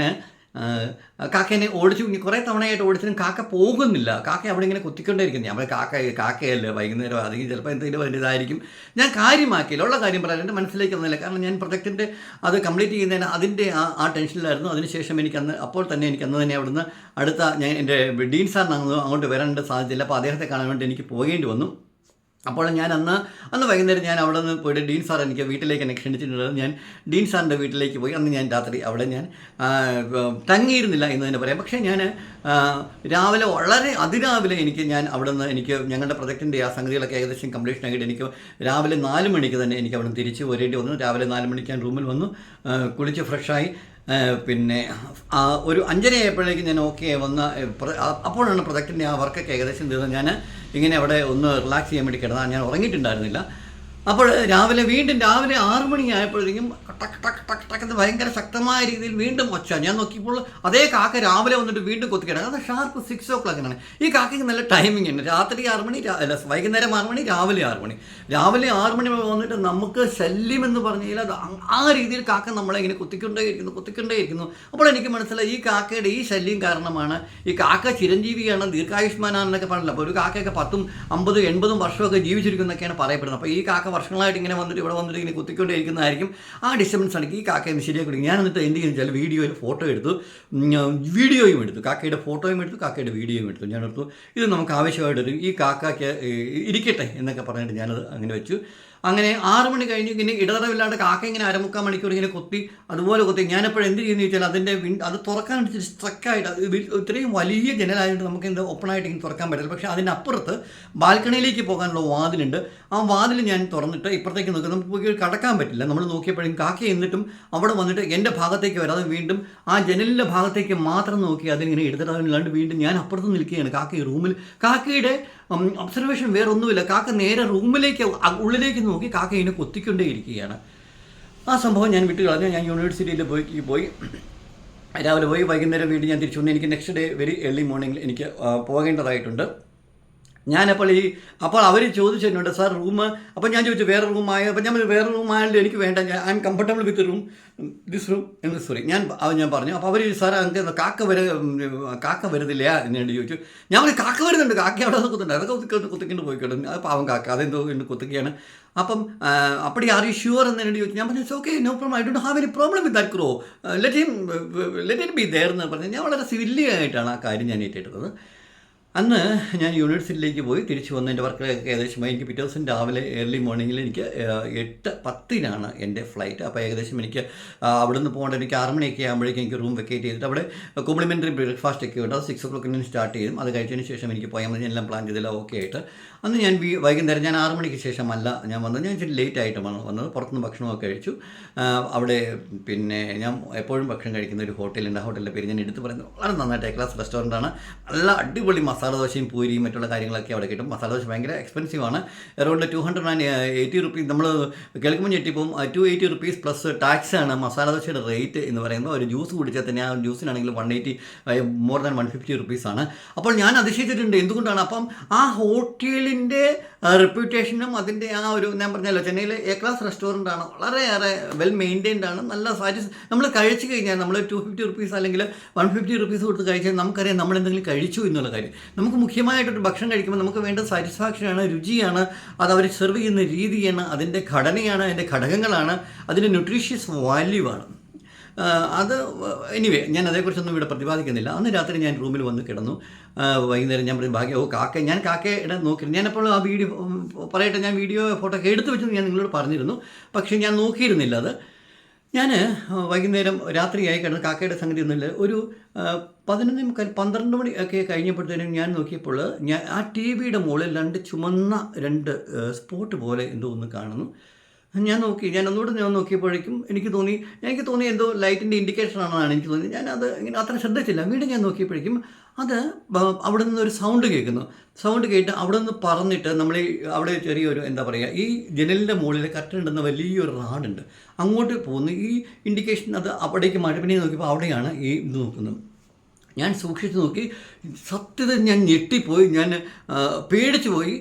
A: കാക്കേനെ ഓടിച്ചു. ഇനി കുറേ തവണയായിട്ട് ഓടിച്ചിട്ടും കാക്ക പോകുന്നില്ല. കാക്ക അവിടെ ഇങ്ങനെ കുത്തിക്കൊണ്ടേയിരിക്കുന്നു. ഞാൻ കാക്ക കാക്കയല്ലേ? വൈകുന്നേരം അല്ലെങ്കിൽ ചിലപ്പോൾ എന്തെങ്കിലും വലുതായിരിക്കും. ഞാൻ കാര്യമാക്കിയില്ല. ഉള്ള കാര്യം പറയാൻ എന്റെ മനസ്സിലേക്ക് വന്നില്ല. കാരണം ഞാൻ പ്രൊജക്റ്റിന്റെ അത് കംപ്ലീറ്റ് ചെയ്യുന്നതിന് അതിന്റെ ആ ആ ടെൻഷനിലായിരുന്നു. അതിനുശേഷം എനിക്ക് അന്ന് അപ്പോൾ തന്നെ എനിക്ക് അന്ന് തന്നെ അവിടുന്ന് അടുത്ത ഞാൻ എന്റെ ഡീൻ സാറിന് അങ്ങോട്ട് വരാനായിട്ട് സാധിച്ചില്ല അപ്പോൾ അദ്ദേഹത്തെ കാണാൻ വേണ്ടി എനിക്ക് പോകേണ്ടി വന്നു. അപ്പോൾ ഞാൻ അന്ന് അന്ന് വൈകുന്നേരം ഞാൻ അവിടെ നിന്ന് പോയിട്ട് ഡീൻ സാർ എനിക്ക് വീട്ടിലേക്ക് എന്നെ ക്ഷണിച്ചിട്ടുണ്ടായിരുന്നു. ഞാൻ ഡീൻ സാറിന്റെ വീട്ടിലേക്ക് പോയി. അന്ന് ഞാൻ രാത്രി അവിടെ ഞാൻ തങ്ങിയിരുന്നില്ല എന്ന് തന്നെ പറയാം. പക്ഷേ ഞാൻ രാവിലെ വളരെ അതിരാവിലെ എനിക്ക് ഞാൻ അവിടെ നിന്ന് എനിക്ക് ഞങ്ങളുടെ പ്രൊജക്റ്റിന്റെ ആ സംഗതികളൊക്കെ ഏകദേശം കംപ്ലീഷൻ ആയിട്ട് എനിക്ക് രാവിലെ നാല് മണിക്ക് തന്നെ എനിക്ക് അവിടെ തിരിച്ച് വരേണ്ടി വന്നു. രാവിലെ നാല് മണിക്ക് ഞാൻ റൂമിൽ വന്നു. കുളിച്ച് ഫ്രഷായി പിന്നെ ഒരു അഞ്ചര ആയപ്പോഴേക്കും ഞാൻ ഓക്കെ വന്ന അപ്പോഴാണ് പ്രൊജക്റ്റിന്റെ ആ വർക്കൊക്കെ ഏകദേശം തീർന്നത്. ഞാൻ ഇങ്ങനെ അവിടെ ഒന്ന് റിലാക്സ് ചെയ്യാൻ വേണ്ടി കിടന്നാൽ ഞാൻ ഉറങ്ങിയിട്ടുണ്ടായിരുന്നില്ല. അപ്പോൾ രാവിലെ വീണ്ടും രാവിലെ ആറ് മണി ആയപ്പോഴേക്കും ടക്ക് ടക്ക് ടക്ക് ടക്ക് എന്ന് ഭയങ്കര ശക്തമായ രീതിയിൽ വീണ്ടും ഒച്ച. ഞാൻ നോക്കിയപ്പോൾ അതേ കാക്ക രാവിലെ വന്നിട്ട് വീണ്ടും കൊത്തിക്കിടക്കും അത് ഷാർപ്പ് സിക്സ് ഓ ക്ലോക്കിനാണ് ഈ കാക്കയ്ക്ക് നല്ല ടൈമിംഗ് ഉണ്ട് രാത്രി ആറ് മണി അല്ല വൈകുന്നേരം ആറ് മണി രാവിലെ ആറ് മണി. രാവിലെ ആറ് മണി വന്നിട്ട് നമുക്ക് ശല്യം എന്ന് പറഞ്ഞാൽ അത് ആ രീതിയിൽ കാക്ക നമ്മളെ ഇങ്ങനെ കുത്തിക്കൊണ്ടേയിരിക്കുന്നു കുത്തിക്കൊണ്ടേയിരിക്കുന്നു. അപ്പോൾ എനിക്ക് മനസ്സിലായി ഈ കാക്കയുടെ ഈ ശല്യം കാരണമാണ് ഈ കാക്ക ചിരഞ്ജീവിയാണ് ദീർഘായുഷ്മാനാണെന്നൊക്കെ പറഞ്ഞില്ല? അപ്പോൾ ഒരു കാക്കയൊക്കെ പത്തും അമ്പതും എൺപതും വർഷമൊക്കെ ജീവിച്ചിരിക്കുന്നൊക്കെയാണ് പറയപ്പെടുന്നത്. അപ്പോൾ ഈ കാക്ക വർഷങ്ങളായിട്ട് ഇങ്ങനെ വന്നിട്ട് ഇവിടെ വന്നിട്ട് ഇങ്ങനെ കുത്തിക്കൊണ്ടേയിരിക്കുന്നതായിരിക്കും. ആ ഡിസ്റ്റർബൻസ് ആണ്. ഈ കാക്കയും ശരിയാക്കി ഞാൻ എന്നിട്ട് എന്ത് ചെയ്യുന്നു വെച്ചാൽ വീഡിയോയിൽ ഫോട്ടോ എടുത്തു. വീഡിയോയും എടുത്തു. കാക്കയുടെ ഫോട്ടോയും എടുത്തു കാക്കയുടെ വീഡിയോയും എടുത്തു. ഞാൻ എടുത്തു ഇത് നമുക്ക് ആവശ്യമായിട്ടൊരു ഈ കാക്കയ്ക്ക് ഇരിക്കട്ടെ എന്നൊക്കെ പറഞ്ഞിട്ട് ഞാനത് അങ്ങനെ വെച്ചു. അങ്ങനെ ആറ് മണി കഴിഞ്ഞ് ഇങ്ങനെ ഇടതടവില്ലാണ്ട് കാക്ക ഇങ്ങനെ അരമുക്കാൽ മണിക്കൂർ ഇങ്ങനെ കൊത്തി അതുപോലെ കൊത്തി. ഞാനെപ്പോഴും എന്ത് ചെയ്യുന്നു വെച്ചാൽ അതിന്റെ വിൻ അത് തുറക്കാൻ ഇച്ചിരി സ്ട്രക്കായിട്ട് ഇത്രയും വലിയ ജനലായതുകൊണ്ട് നമുക്ക് എന്ത് ഓപ്പണായിട്ട് ഇങ്ങനെ തുറക്കാൻ പറ്റില്ല. പക്ഷേ അതിനപ്പുറത്ത് ബാൽക്കണിയിലേക്ക് പോകാനുള്ള വാതിലുണ്ട്. ആ വാതിൽ ഞാൻ തുറന്നിട്ട് ഇപ്പുറത്തേക്ക് നോക്കി നമുക്ക് പോയി കടക്കാൻ പറ്റില്ല. നമ്മൾ നോക്കിയപ്പോഴും കാക്ക എന്നിട്ടും അവിടെ വന്നിട്ട് എന്റെ ഭാഗത്തേക്ക് വരാതെ വീണ്ടും ആ ജനലിന്റെ ഭാഗത്തേക്ക് മാത്രം നോക്കി അതിങ്ങനെ ഇടതടവില്ലാണ്ട് വീണ്ടും ഞാൻ അപ്പുറത്ത് നിൽക്കുകയാണ്. കാക്ക ഈ റൂമിൽ കാക്കയുടെ ഒബ്സർവേഷൻ വേറെ ഒന്നുമില്ല കാക്ക നേരെ റൂമിലേക്ക് ഉള്ളിലേക്ക് നോക്കി കാക്ക ഇതിനെ കൊത്തിക്കൊണ്ടേ ഇരിക്കുകയാണ്. ആ സംഭവം ഞാൻ വിട്ടു കളഞ്ഞു. ഞാൻ യൂണിവേഴ്സിറ്റിയിൽ പോയി പോയി. രാവിലെ പോയി. വൈകുന്നേരം വീട് ഞാൻ തിരിച്ചു വന്നു. എനിക്ക് നെക്സ്റ്റ് ഡേ വെരി ഏർലി മോർണിംഗിൽ എനിക്ക് പോകേണ്ടതായിട്ടുണ്ട്. ഞാനപ്പോൾ ഈ അപ്പോൾ അവർ ചോദിച്ചിട്ടുണ്ട് സാർ റൂം അപ്പോൾ ഞാൻ ചോദിച്ചു വേറെ റൂമായ അപ്പോൾ ഞാൻ വേറെ റൂം ആയാലും എനിക്ക് വേണ്ട I'm comfortable with room this room എന്ന് സോറി ഞാൻ ഞാൻ പറഞ്ഞു. അപ്പോൾ അവർ സാർ അങ്ങനെ കാക്ക വര കാക്ക വരുന്നില്ല? എന്നോട് ചോദിച്ചു. ഞാൻ പറഞ്ഞു കാക്ക വരുന്നുണ്ട് കാക്ക അവിടെ കുത്തുന്നുണ്ട് അതൊക്കെ കുത്തിക്കൊണ്ട് കുത്തിക്കൊണ്ട് പോയിക്കോട്ടെ അത് പാവം കാക്ക അതെന്തോ കുത്തുകയാണ് അപ്പം അപ്പടി ആർ യു ഷുവർ എന്ന് എന്നോട് ചോദിച്ചു. ഞാൻ പറഞ്ഞു okay no problem I don't have any problem with that crow let him let it be there എന്ന് പറഞ്ഞു. ഞാൻ വളരെ സിവില്ലി ആയിട്ടാണ് ആ കാര്യം ഞാൻ ഏറ്റെടുത്തത്. അന്ന് ഞാൻ യൂണിവേഴ്സിറ്റിയിലേക്ക് പോയി തിരിച്ചു വന്ന് എന്റെ വർക്കിലൊക്കെ ഏകദേശം എനിക്ക് പിറ്റേ ദിവസം രാവിലെ ഏർലി മോർണിംഗിൽ എനിക്ക് എട്ട് പത്തിനാണ് എന്റെ ഫ്ലൈറ്റ് അപ്പോൾ ഏകദേശം എനിക്ക് അവിടെ നിന്ന് പോകേണ്ട എനിക്ക് ആറ് മണിയൊക്കെ ആകുമ്പോഴേക്കും എനിക്ക് റൂം വെക്കേറ്റ് ചെയ്തിട്ട് അവിടെ കോംപ്ലിമെന്ററി ബ്രേക്ക്ഫാസ്റ്റ് ഒക്കെ ഉണ്ട്. അത് സിക്സ് ഒ ക്ലോക്കിന് സ്റ്റാർട്ട് ചെയ്യും. അത് കഴിച്ചതിന് ശേഷം എനിക്ക് പോയാൽ മതി. എല്ലാം പ്ലാൻ ചെയ്തില്ല ഓക്കെ ആയിട്ട്. അന്ന് ഞാൻ വൈകുന്നേരം ഞാൻ ആറു മണിക്ക് ശേഷമല്ല ഞാൻ വന്നത്. ഞാൻ ഇച്ചിരി ലേറ്റ് ആയിട്ടാണ് വന്നത്. പുറത്തുനിന്ന് ഭക്ഷണമൊക്കെ കഴിച്ചു. അവിടെ പിന്നെ ഞാൻ എപ്പോഴും ഭക്ഷണം കഴിക്കുന്ന ഒരു ഹോട്ടലുണ്ട്. ആ ഹോട്ടലിന്റെ പേര് ഞാൻ എടുത്തു പറയുന്നത് വളരെ നന്നായിട്ട് ക്ലാസ് റെസ്റ്റോറന്റാണ് നല്ല അടിപൊളി മസാല ദോശയും പൂരിയും മറ്റുള്ള കാര്യങ്ങളൊക്കെ അവിടെ കിട്ടും. മസാല ദോശ ഭയങ്കര എക്സ്പെൻസീവ് ആണ്. Around two hundred and eighty rupees നമ്മൾ കേൾക്കുമ്പോൾ ഞെട്ടിപ്പം two eighty rupees plus tax ആണ്. മസാല ദോശയുടെ റേറ്റ് എന്ന് പറയുമ്പോൾ ഒരു ജ്യൂസ് കുടിച്ചാൽ തന്നെ ആ ജ്യൂസിനാണെങ്കിൽ one eighty more than one fifty റുപ്പീസാണ് അപ്പോൾ ഞാൻ അതിശയിച്ചിട്ടുണ്ട്. എന്തുകൊണ്ടാണ്? അപ്പം ആ ഹോട്ടലിന്റെ റെപ്യൂട്ടേഷനും അതിന്റെ ആ ഒരു ഞാൻ പറഞ്ഞല്ലോ ചെന്നൈയിലെ എ ക്ലാസ് റെസ്റ്റോറന്റ് ആണ്. വളരെയേറെ വെൽ മെയിന്റൈൻഡ് ആണ്. നല്ല സാറ്റിസ് നമ്മൾ കഴിച്ചു കഴിഞ്ഞാൽ നമ്മൾ ടു ഫിഫ്റ്റി റുപ്പീസ് അല്ലെങ്കിൽ വൺ ഫിഫ്റ്റി റുപ്പീസ് കൊടുത്ത് കഴിച്ചാൽ നമുക്കറിയാം നമ്മൾ എന്തെങ്കിലും കഴിച്ചു എന്നുള്ള കാര്യം. നമുക്ക് മുഖ്യമായിട്ടൊരു ഭക്ഷണം കഴിക്കുമ്പോൾ നമുക്ക് വേണ്ട സാറ്റിസ്ഫാക്ഷനാണ് രുചിയാണ് അത് അവർ സെർവ് ചെയ്യുന്ന രീതിയാണ് അതിന്റെ ഘടനയാണ് അതിന്റെ ഘടകങ്ങളാണ് അതിന്റെ ന്യൂട്രീഷ്യസ് വാല്യൂ ആണ് അത് എനിവേ ഞാൻ അതേക്കുറിച്ചൊന്നും ഇവിടെ പ്രതിപാദിക്കുന്നില്ല. അന്ന് രാത്രി ഞാൻ റൂമിൽ വന്ന് കിടന്നു. വൈകുന്നേരം ഞാൻ പറയും ഭാഗ്യം ഓ കാക്ക ഞാൻ കാക്കയുടെ നോക്കി ഞാനപ്പോൾ ആ വീഡിയോ പറയട്ടെ ഞാൻ വീഡിയോ ഫോട്ടോ ഒക്കെ എടുത്തു വെച്ചെന്ന് ഞാൻ നിങ്ങളോട് പറഞ്ഞിരുന്നു. പക്ഷേ ഞാൻ നോക്കിയിരുന്നില്ല അത്. ഞാൻ വൈകുന്നേരം രാത്രിയായി കിടന്ന് കാക്കയുടെ സംഗതി ഒന്നുമില്ല. ഒരു പതിനൊന്ന് മുക്കാൽ പന്ത്രണ്ട് മണി ഒക്കെ കഴിഞ്ഞപ്പോഴത്തേനും ഞാൻ നോക്കിയപ്പോൾ ഞാൻ ആ ടി വിയുടെ മുകളിൽ രണ്ട് ചുമന്ന രണ്ട് സ്പോട്ട് പോലെ എന്തോ ഒന്ന് കാണുന്നു. ഞാൻ നോക്കി ഞാൻ ഒന്നുകൂടെ ഞാൻ നോക്കിയപ്പോഴേക്കും എനിക്ക് തോന്നി എനിക്ക് തോന്നി എന്തോ ലൈറ്റിന്റെ ഇൻഡിക്കേഷൻ ആണെന്നാണ് എനിക്ക് തോന്നി ഞാൻ അത് ഇങ്ങനെ അത്ര ശ്രദ്ധിച്ചില്ല. വീണ്ടും ഞാൻ നോക്കിയപ്പോഴേക്കും അത് അവിടെ നിന്ന് ഒരു സൗണ്ട് കേൾക്കുന്നു. സൗണ്ട് കേട്ട് അവിടെ നിന്ന് പറന്നിട്ട് നമ്മൾ ഈ അവിടെ ചെറിയൊരു എന്താ പറയുക ഈ ജനലിന്റെ മുകളിൽ കറ്റുണ്ടെന്ന വലിയൊരു റാഡുണ്ട് അങ്ങോട്ട് പോകുന്നു. ഈ ഇൻഡിക്കേഷൻ അത് അവിടേക്ക് മഴ പിന്നെ നോക്കിയപ്പോൾ അവിടെയാണ് ഈ ഇത് നോക്കുന്നത്. ഞാൻ സൂക്ഷിച്ച് നോക്കി. സത്യത ഞാൻ ഞെട്ടിപ്പോയി. ഞാൻ പേടിച്ചു പോയി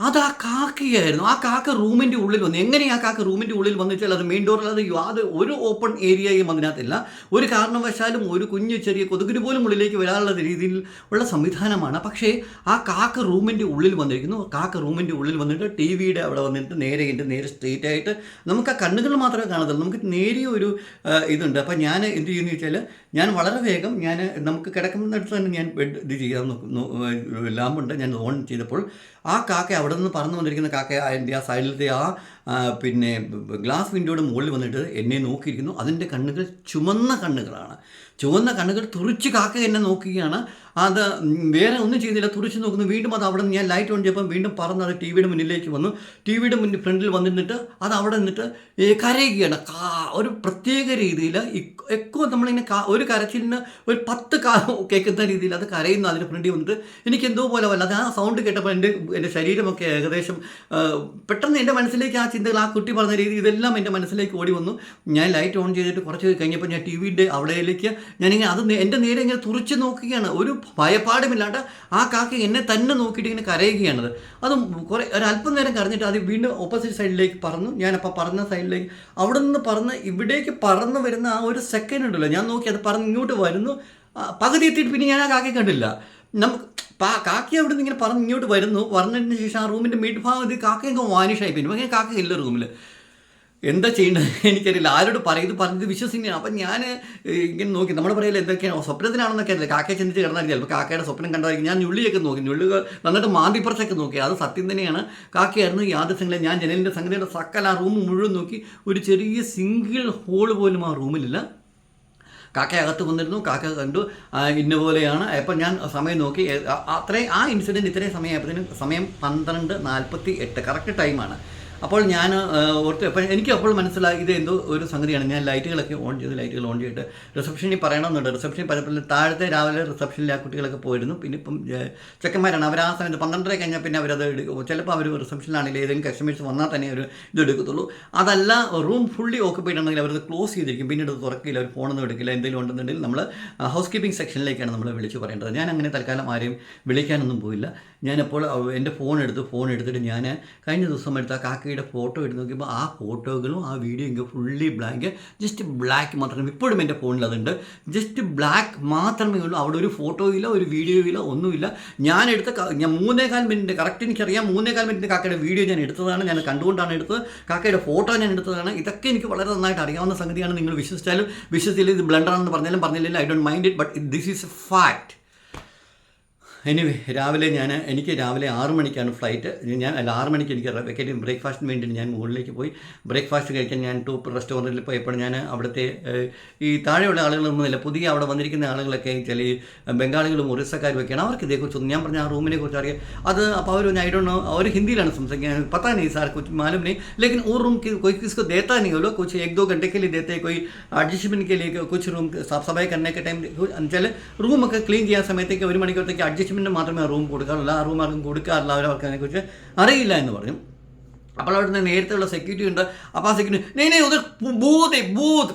A: അത് ആ കാക്കയായിരുന്നു. ആ കാക്ക റൂമിന്റെ ഉള്ളിൽ വന്നു. എങ്ങനെ ആ കാക്ക റൂമിന്റെ ഉള്ളിൽ വന്നു വെച്ചാൽ അത് മെയിൻ ഡോറിൽ അത് അത് ഒരു ഓപ്പൺ ഏരിയയും അതിനകത്തില്ല. ഒരു കാരണവശാലും ഒരു കുഞ്ഞു ചെറിയ കൊതുകിന് പോലും ഉള്ളിലേക്ക് വരാനുള്ള രീതിയിൽ ഉള്ള സംവിധാനമാണ്. പക്ഷേ ആ കാക്ക റൂമിന്റെ ഉള്ളിൽ വന്നിരിക്കുന്നു. കാക്ക റൂമിന്റെ ഉള്ളിൽ വന്നിട്ട് ടി വിയുടെ അവിടെ വന്നിട്ട് നേരെ എന്റെ നേരെ സ്ട്രെയിറ്റ് ആയിട്ട് നമുക്ക് ആ കണ്ണുകൾ മാത്രമേ കാണത്തുള്ളൂ. നമുക്ക് നേരിയ ഒരു ഇതുണ്ട്. അപ്പം ഞാൻ എന്ത് ചെയ്യുന്നു വെച്ചാൽ ഞാൻ വളരെ വേഗം ഞാൻ നമുക്ക് കിടക്കുന്നിടത്ത് തന്നെ ഞാൻ ബെഡ് ഇത് ചെയ്യാൻ നോക്കുന്നു ലാമ്പുണ്ട്. ഞാൻ ഓൺ ചെയ്തപ്പോൾ ആ കാക്ക അവിടെ നിന്ന് പറന്നു കൊണ്ടിരിക്കുന്ന കാക്ക അതിന്റെ ആ സൈഡിലത്തെ ആ പിന്നെ ഗ്ലാസ് വിൻഡോയുടെ മുകളിൽ വന്നിട്ട് എന്നെ നോക്കിയിരിക്കുന്നു. അതിന്റെ കണ്ണുകൾ ചുമന്ന കണ്ണുകളാണ്. ചുവന്ന കണ്ണുകൾ തുറിച്ച് കാക്ക എന്നെ നോക്കുകയാണ്. അത് വേറെ ഒന്നും ചെയ്തില്ല തുറിച്ച് നോക്കുന്നു. വീണ്ടും അത് അവിടെ നിന്ന് ഞാൻ ലൈറ്റ് ഓൺ ചെയ്തപ്പോൾ വീണ്ടും പറന്ന് അത് ടി വിയുടെ മുന്നിലേക്ക് വന്നു. ടി വിയുടെ മുന്നിൽ ഫ്രണ്ടിൽ വന്നിട്ട് അത് അവിടെ നിന്നിട്ട് കരയുകയാണ്. കാ ഒരു പ്രത്യേക രീതിയിൽ എക്കോ നമ്മളിങ്ങനെ ഒരു കരച്ചിലിന് ഒരു പത്ത് കാ കേൾക്കുന്ന രീതിയിൽ അത് കരയുന്നു അതിന്റെ ഫ്രണ്ടിൽ വന്നിട്ട്. എനിക്ക് എന്തോ പോലെ വല്ല അത് ആ സൗണ്ട് കേട്ടപ്പോൾ എന്റെ എന്റെ ശരീരമൊക്കെ ഏകദേശം പെട്ടെന്ന് എന്റെ മനസ്സിലേക്ക് ആ ചിന്തകൾ ആ കുട്ടി പറഞ്ഞ രീതി ഇതെല്ലാം എന്റെ മനസ്സിലേക്ക് ഓടി വന്നു. ഞാൻ ലൈറ്റ് ഓൺ ചെയ്തിട്ട് കുറച്ച് കഴിഞ്ഞപ്പോൾ ഞാൻ ടി വിയുടെ അവിടെയിലേക്ക് ഞാനിങ്ങനെ അത് എന്റെ നേരെ ഇങ്ങനെ തുറച്ച് നോക്കുകയാണ്. ഒരു ഭയപ്പാടുമില്ലാണ്ട് ആ കാക്ക എന്നെ തന്നെ നോക്കിയിട്ട് ഇങ്ങനെ കരയുകയാണത്. അതും കുറേ ഒരല്പം നേരം കരഞ്ഞിട്ട് അത് വീണ്ടും ഓപ്പോസിറ്റ് സൈഡിലേക്ക് പറന്നു. ഞാനപ്പോൾ പറഞ്ഞ സൈഡിലേക്ക് അവിടെ നിന്ന് പറന്ന് ഇവിടേക്ക് പറന്ന് വരുന്ന ആ ഒരു സെക്കൻഡ് ഉണ്ടല്ലോ. ഞാൻ നോക്കി അത് പറന്ന് ഇങ്ങോട്ട് വരുന്നു. പകുതി എത്തിയിട്ട് പിന്നെ ഞാൻ ആ കാക്കയെ കണ്ടില്ല. നമുക്ക് പാ കാക്കി അവിടെ നിന്ന് ഇങ്ങനെ പറഞ്ഞ് ഇങ്ങോട്ട് വരുന്നു. വന്നതിന് ശേഷം ആ റൂമിന്റെ മിഡ് ഭാഗത്ത് കാക്കയൊക്കെ വാനിഷായി പിന്നെ അങ്ങനെ കാക്ക ഇല്ല റൂമിൽ എന്താ ചെയ്യേണ്ടത്? എനിക്കറിയില്ല. ആരോട് പറയും? ഇത് പറഞ്ഞത് വിശ്വസിക്കുകയാണ് അപ്പം ഞാൻ ഇങ്ങനെ നോക്കി. നമ്മൾ പറയില്ല എന്തൊക്കെയാണ് സ്വപ്നത്തിലാണെന്നൊക്കെ അറിയില്ല. കാക്കയെ ചിന്തിച്ച് കിടന്നാൽ ചിലപ്പോൾ കാക്കയുടെ സ്വപ്നം കണ്ടായിരിക്കും. ഞാൻ ഞുള്ളിയൊക്കെ നോക്കി. ഞുള്ളി വന്നിട്ട് മാന്തിപ്പുറത്തൊക്കെ നോക്കി. അത് സത്യം തന്നെയാണ്. കാക്കയായിരുന്നു യാദൃശ്യങ്ങളെ ഞാൻ ജനലിന്റെ സംഗതിയുടെ സക്കൽ ആ റൂം മുഴുവൻ നോക്കി. ഒരു ചെറിയ സിംഗിൾ ഹോൾ പോലും ആ റൂമിലില്ല. കാക്ക അകത്ത് വന്നിരുന്നു കാക്ക കണ്ടു. ഇന്ന പോലെയാണ്. അപ്പം ഞാൻ സമയം നോക്കി. അത്രയും ആ ഇൻസിഡന്റ് ഇത്രയും സമയമായപ്പോഴത്തേനും സമയം പന്ത്രണ്ട് നാൽപ്പത്തി എട്ട്. കറക്റ്റ് ടൈമാണ് അപ്പോൾ ഞാൻ ഓർത്ത് അപ്പോൾ എനിക്ക് അപ്പോൾ മനസ്സിലായി ഇത് എന്തോ ഒരു സംഗതിയാണ്. ഞാൻ ലൈറ്റുകളൊക്കെ ഓൺ ചെയ്ത് ലൈറ്റുകൾ ഓൺ ചെയ്തിട്ട് റിസപ്ഷനിൽ പറയണമെന്നുണ്ട്. റിസപ്ഷനിൽ പറഞ്ഞപ്പോൾ താഴത്തെ രാവിലെ റിസപ്ഷനിൽ ആ കുട്ടികളൊക്കെ പോയിരുന്നു. പിന്നെ ഇപ്പം ചെക്കന്മാരാണ്. അവർ ആ സമയത്ത് പന്ത്രണ്ടര കഴിഞ്ഞാൽ പിന്നെ അവരത് എടുക്കും ചിലപ്പോൾ അവർ റിസപ്ഷനിലാണെങ്കിൽ ഏതെങ്കിലും കസ്റ്റമേഴ്സ് വന്നാൽ തന്നെ അവർ ഇത് എടുക്കത്തുള്ളൂ. അതല്ല റൂം ഫുള്ളി ഓക്കുപ്പൈഡ് ആണെങ്കിൽ അവരത് ക്ലോസ് ചെയ്തിരിക്കും. പിന്നീട് അത് തുറക്കില്ല അവർ ഫോണൊന്നും എടുക്കില്ല എന്തെങ്കിലും ഉണ്ടെന്നുണ്ടെങ്കിൽ നമ്മൾ ഹൗസ് കീപ്പിംഗ് സെക്ഷനിലേക്കാണ് നമ്മൾ വിളിച്ച് പറയേണ്ടത്. ഞാൻ അങ്ങനെ തൽക്കാലം ആരെയും വിളിക്കാനൊന്നും പോയില്ല. ഞാനപ്പോൾ എന്റെ ഫോൺ എടുത്ത് ഫോൺ എടുത്തിട്ട് ഞാൻ കഴിഞ്ഞ ദിവസം എടുത്ത കാക്കയുടെ ഫോട്ടോ എടുത്ത് നോക്കിയപ്പോൾ ആ ഫോട്ടോകളും ആ വീഡിയോ എനിക്ക് ഫുള്ളി ബ്ലാക്ക് ജസ്റ്റ് ബ്ലാക്ക് മാത്രമേ ഇപ്പോഴും എന്റെ ഫോണിൽ അതുണ്ട്. ജസ്റ്റ് ബ്ലാക്ക് മാത്രമേ ഉള്ളൂ. അവിടെ ഒരു ഫോട്ടോയില്ല ഒരു വീഡിയോയില്ല ഒന്നുമില്ല. ഞാൻ എടുത്ത ഞാൻ മൂന്നേകാൽ മിനിറ്റ് കറക്റ്റ് എനിക്കറിയാം. മൂന്നേകാൽ മിനിറ്റ് കാക്കയുടെ വീഡിയോ ഞാൻ എടുത്തതാണ്. ഞാൻ കണ്ടുകൊണ്ടാണ് എടുത്തത്. കാക്കയുടെ ഫോട്ടോ ഞാൻ എടുത്തതാണ്. ഇതൊക്കെ എനിക്ക് വളരെ നന്നായിട്ട് അറിയാവുന്ന സംഗതിയാണ്. നിങ്ങൾ വിശ്വസിച്ചാലും വിശ്വസിച്ചില്ല ഇത് ബ്ലണ്ടറാണെന്ന് പറഞ്ഞാലും പറഞ്ഞില്ല I don't mind it but this is a fact anyway രാവിലെ ഞാൻ എനിക്ക് രാവിലെ ആറ് മണിക്കാണ് ഫ്ലൈറ്റ് ഞാൻ അല്ല ആറ് മണിക്ക് എനിക്ക് വെക്കേറ്റ് ബ്രേക്ക്ഫാസ്റ്റിന് വേണ്ടിയിട്ട് ഞാൻ മുകളിലേക്ക് പോയി ബ്രേക്ക്ഫാസ്റ്റ് കഴിക്കാൻ ഞാൻ ടോപ്പ് റെസ്റ്റോറൻറ്റിൽ പോയപ്പോൾ ഞാൻ അവിടുത്തെ ഏഹ്, ഈ താഴെയുള്ള ആളുകളൊന്നുമില്ല പുതിയ അവിടെ വന്നിരിക്കുന്ന ആളുകളൊക്കെ ചില ഈ ബംഗാളികളും ഒറീസക്കാരും ഒക്കെയാണ് അവർക്ക് ഇതേക്കുറിച്ചൊന്നും ഞാൻ പറഞ്ഞ ആ റൂമിനെ കുറിച്ച് അറിയാം അത് അപ്പോൾ അവർ ഐ ഡോണ്ട് നോ അവർ ഹിന്ദിയിലാണ് സംസാരിക്കുന്നത് पता नहीं सर कुछ मालूम नहीं लेकिन वो रूम की कोई किसको देता नहीं वो लोग कुछ एक दो घंटे के लिए देते हैं कोई അഡ്ജസ്റ്റ്മെൻറ്റ് के लिए कुछ रूम साफ सफाई करने के टाइम चले റൂമൊക്കെ ക്ലീൻ ചെയ്യാൻ സമയത്തേക്ക് ഒരു മണിക്കൂറത്തേക്ക് അഡ്ജസ്റ്റ്മെൻറ്റ് മാനേജ്മെന്റ് മാത്രമേ റൂം കൊടുക്കാറുള്ളൂ. ആ റൂം ആർക്കും കൊടുക്കാറില്ല. അവരവർക്ക് അതിനെക്കുറിച്ച് അറിയില്ല എന്ന് പറഞ്ഞു അപ്പോൾ അവിടുന്ന് നേരത്തെയുള്ള സെക്യൂരിറ്റി ഉണ്ട്. അപ്പോൾ ആ സെക്യൂരിറ്റി നെയ് നെയ് ഉദർ ഭൂത് ഭൂത്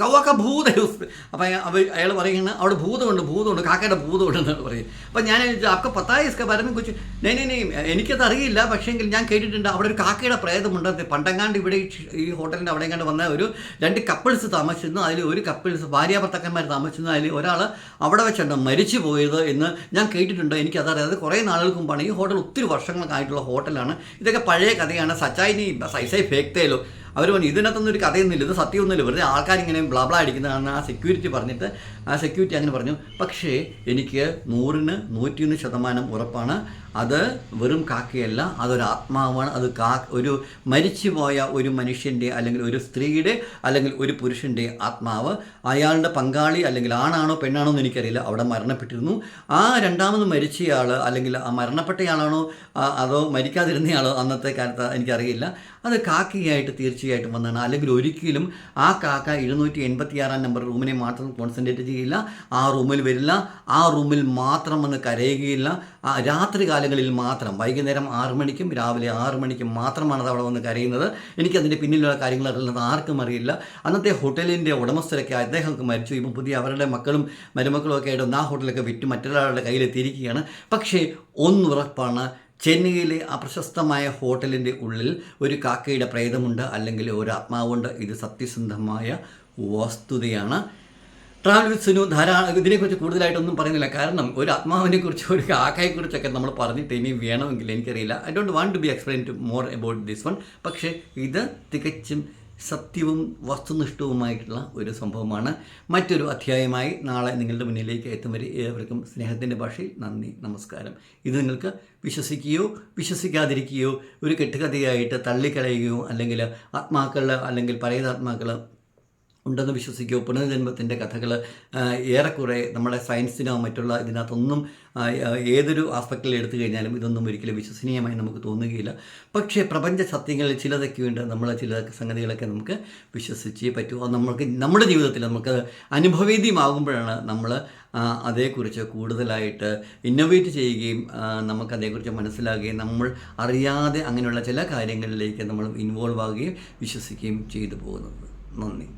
A: കവാക്ക ഭൂത അപ്പം അവർ അയാൾ പറയുകയാണ് അവിടെ ഭൂതമുണ്ട് ഭൂതമുണ്ട് കാക്കയുടെ ഭൂതമുണ്ട് എന്നാണ് പറയും. അപ്പം ഞാൻ അക്ക പത്തായ ഇസ്ക പരമ കൊച്ചു നെയ് നെയ് നെയ് എനിക്കത് അറിയില്ല പക്ഷേങ്കിൽ ഞാൻ കേട്ടിട്ടുണ്ട് അവിടെ ഒരു കാക്കയുടെ പ്രേതമുണ്ട് പണ്ടങ്ങാണ്ട് ഇവിടെ ഈ ഹോട്ടലിന്റെ അവിടെ കണ്ട് വന്ന ഒരു രണ്ട് കപ്പിൾസ് താമസിച്ചിരുന്നു. അതിൽ ഒരു കപ്പിൾസ് ഭാര്യാഭർത്താക്കന്മാർ താമസിച്ചിരുന്നു. അതിൽ ഒരാൾ അവിടെ വെച്ചുണ്ട് മരിച്ചു പോയത് എന്ന് ഞാൻ കേട്ടിട്ടുണ്ട്. എനിക്കതറിയാം. അത് കുറേ നാളുകൾക്ക് മുമ്പാണ്. ഈ ഹോട്ടൽ ഒത്തിരി വർഷങ്ങൾക്കായിട്ടുള്ള ഹോട്ടലാണ്. ഇതൊക്കെ പഴയ കഥയാണ്. സച്ചായിനി സൈസൈ ഫേക്തേലോ അവർ പറഞ്ഞു ഇതിനകത്തൊന്നും ഒരു കഥയൊന്നുമില്ല ഇത് സത്യമൊന്നുമില്ല. വെറുതെ ആൾക്കാരിങ്ങനെ ബ്ലാബ്ല അടിക്കുന്നതാണ് ആ സെക്യൂരിറ്റി പറഞ്ഞിട്ട് ആ സെക്യൂരിറ്റി അങ്ങനെ പറഞ്ഞു പക്ഷേ എനിക്ക് നൂറിന് നൂറ്റിയൊന്ന് ശതമാനം ഉറപ്പാണ്. അത് വെറും കാക്കയല്ല അതൊരു ആത്മാവാണ്. അത് കാ ഒരു മരിച്ചുപോയ ഒരു മനുഷ്യന്റെ അല്ലെങ്കിൽ ഒരു സ്ത്രീയുടെ അല്ലെങ്കിൽ ഒരു പുരുഷന്റെ ആത്മാവ് അയാളുടെ പങ്കാളി അല്ലെങ്കിൽ ആണാണോ പെണ്ണാണോ എന്ന് എനിക്കറിയില്ല. അവിടെ മരണപ്പെട്ടിരുന്നു. ആ രണ്ടാമത് മരിച്ചയാൾ അല്ലെങ്കിൽ ആ മരണപ്പെട്ടയാളാണോ അതോ മരിക്കാതിരുന്നയാളോ അന്നത്തെ കാലത്ത് എനിക്കറിയില്ല. അത് കാക്കയായിട്ട് തീർച്ചയായിട്ടും വന്നതാണ്. അല്ലെങ്കിൽ ഒരിക്കലും ആ കാക്ക എഴുന്നൂറ്റി എൺപത്തിയാറാം നമ്പർ റൂമിനെ മാത്രം കോൺസെൻട്രേറ്റ് ചെയ്യില്ല. ആ റൂമിൽ വരില്ല. ആ റൂമിൽ മാത്രം വന്ന് കരയുകയില്ല. ആ രാത്രി കാലങ്ങളിൽ മാത്രം. വൈകുന്നേരം ആറ് മണിക്കും രാവിലെ ആറ് മണിക്കും മാത്രമാണ് അത് അവിടെ വന്ന് കരയുന്നത്. എനിക്കതിന്റെ പിന്നിലുള്ള കാര്യങ്ങൾ അറിയുന്നത് ആർക്കും അറിയില്ല. അന്നത്തെ ഹോട്ടലിന്റെ ഉടമസ്ഥരൊക്കെ അദ്ദേഹമൊക്കെ മരിച്ചു. ഇപ്പം പുതിയ അവരുടെ മക്കളും മരുമക്കളും ഒക്കെ ആയിട്ട് ആ ഹോട്ടലൊക്കെ വിറ്റ് മറ്റൊരാളുടെ കയ്യിലെത്തിയിരിക്കുകയാണ്. പക്ഷേ ഒന്നുറപ്പാണ് ചെന്നൈയിലെ ആ പ്രശസ്തമായ ഹോട്ടലിന്റെ ഉള്ളിൽ ഒരു കാക്കയുടെ പ്രേതമുണ്ട് അല്ലെങ്കിൽ ഒരു ആത്മാവുണ്ട്. ഇത് സത്യസന്ധമായ വസ്തുതയാണ്. ട്രാവൽ വിത്ത് സുനു ധാരാളം ഇതിനെക്കുറിച്ച് കൂടുതലായിട്ടൊന്നും പറയുന്നില്ല. കാരണം ഒരു ആത്മാവിനെക്കുറിച്ച് ഒരു കാക്കയെക്കുറിച്ചൊക്കെ നമ്മൾ പറഞ്ഞിട്ട് ഇനി വേണമെങ്കിൽ എനിക്കറിയില്ല. I don't want to be explain to more about this one പക്ഷേ ഇത് തികച്ചും സത്യവും വസ്തുനിഷ്ഠവുമായിട്ടുള്ള ഒരു സംഭവമാണ്. മറ്റൊരു അധ്യായമായി നാളെ നിങ്ങളുടെ മുന്നിലേക്ക് എത്തും വരെ ഏവർക്കും സ്നേഹത്തിന്റെ ഭാഷയിൽ നന്ദി നമസ്കാരം. ഇത് നിങ്ങൾക്ക് വിശ്വസിക്കുകയോ വിശ്വസിക്കാതിരിക്കുകയോ ഒരു കെട്ടുകഥയായിട്ട് തള്ളിക്കളയുകയോ അല്ലെങ്കിൽ ആത്മാക്കൾ അല്ലെങ്കിൽ പരേതാത്മാക്കൾ ഉണ്ടെന്ന് വിശ്വസിക്കുകയോ പുനർജന്മത്തിന്റെ കഥകൾ ഏറെക്കുറെ നമ്മുടെ സയൻസിനോ മറ്റുള്ള ഇതിനകത്തൊന്നും ഏതൊരു ആസ്പെക്റ്റിൽ എടുത്തു കഴിഞ്ഞാലും ഇതൊന്നും ഒരിക്കലും വിശ്വസനീയമായി നമുക്ക് തോന്നുകയില്ല. പക്ഷേ പ്രപഞ്ച സത്യങ്ങളിൽ ചിലതൊക്കെ ഉണ്ട്. നമ്മൾ ചില സംഗതികളൊക്കെ നമുക്ക് വിശ്വസിച്ചേ പറ്റൂ. നമ്മൾക്ക് നമ്മുടെ ജീവിതത്തിൽ നമുക്ക് അനുഭവേദ്യമാകുമ്പോഴാണ് നമ്മൾ അതേക്കുറിച്ച് കൂടുതലായിട്ട് ഇന്നോവേറ്റ് ചെയ്യുകയും നമുക്കതേക്കുറിച്ച് മനസ്സിലാകുകയും നമ്മൾ അറിയാതെ അങ്ങനെയുള്ള ചില കാര്യങ്ങളിലേക്ക് നമ്മൾ ഇൻവോൾവ് ആകുകയും വിശ്വസിക്കുകയും ചെയ്തു പോകുന്നത്. നന്ദി.